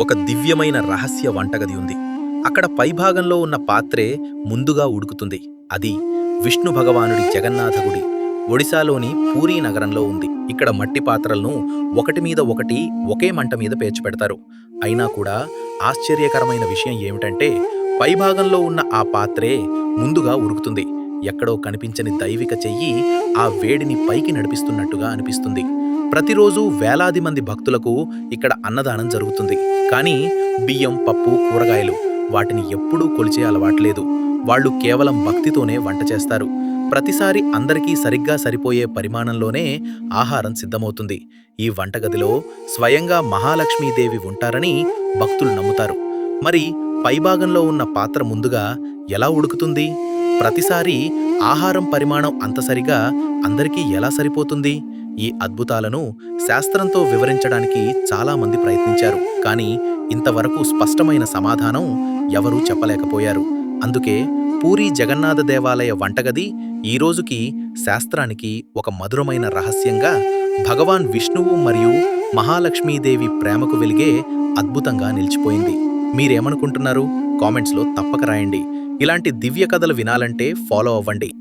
ఒక దివ్యమైన రహస్య వంటగది ఉంది. అక్కడ పైభాగంలో ఉన్న పాత్రే ముందుగా ఉడుకుతుంది. అది విష్ణు భగవానుడి జగన్నాథ గుడి ఒడిశాలోని పూరీ నగరంలో ఉంది. ఇక్కడ మట్టి పాత్రలను ఒకటి మీద ఒకటి ఒకే మంట మీద పేర్చిపెడతారు అయినా కూడా ఆశ్చర్యకరమైన విషయం ఏమిటంటే పైభాగంలో ఉన్న ఆ పాత్రే ముందుగా ఉడుకుతుంది. ఎక్కడో కనిపించని దైవిక చెయ్యి ఆ వేడిని పైకి నడిపిస్తున్నట్టుగా అనిపిస్తుంది. ప్రతిరోజు వేలాది మంది భక్తులకు ఇక్కడ అన్నదానం జరుగుతుంది. కానీ బియ్యం పప్పు కూరగాయలు వాటిని ఎప్పుడూ కొలిచే అలవాట్లేదు వాళ్ళు కేవలం భక్తితోనే వంట చేస్తారు. ప్రతిసారి అందరికీ సరిగ్గా సరిపోయే పరిమాణంలోనే ఆహారం సిద్ధమవుతుంది. ఈ వంటగదిలో స్వయంగా మహాలక్ష్మీదేవి ఉంటారని భక్తులు నమ్ముతారు. మరి పైభాగంలో ఉన్న పాత్ర ముందుగా ఎలా ఉడుకుతుంది? ప్రతిసారి ఆహారం పరిమాణం అంత సరిగా అందరికీ ఎలా సరిపోతుంది? ఈ అద్భుతాలను శాస్త్రంతో వివరించడానికి చాలామంది ప్రయత్నించారు. కానీ ఇంతవరకు స్పష్టమైన సమాధానం ఎవరూ చెప్పలేకపోయారు. అందుకే పూరీ జగన్నాథ దేవాలయ వంటగది ఈ రోజుకి శాస్త్రానికి ఒక మధురమైన రహస్యంగా భగవాన్ విష్ణువు మరియు మహాలక్ష్మీదేవి ప్రేమకు వెలిగే అద్భుతంగా నిలిచిపోయింది. మీరేమనుకుంటున్నారు? కామెంట్స్లో తప్పక రాయండి. ఇలాంటి దివ్య కథలు వినాలంటే ఫాలో అవ్వండి.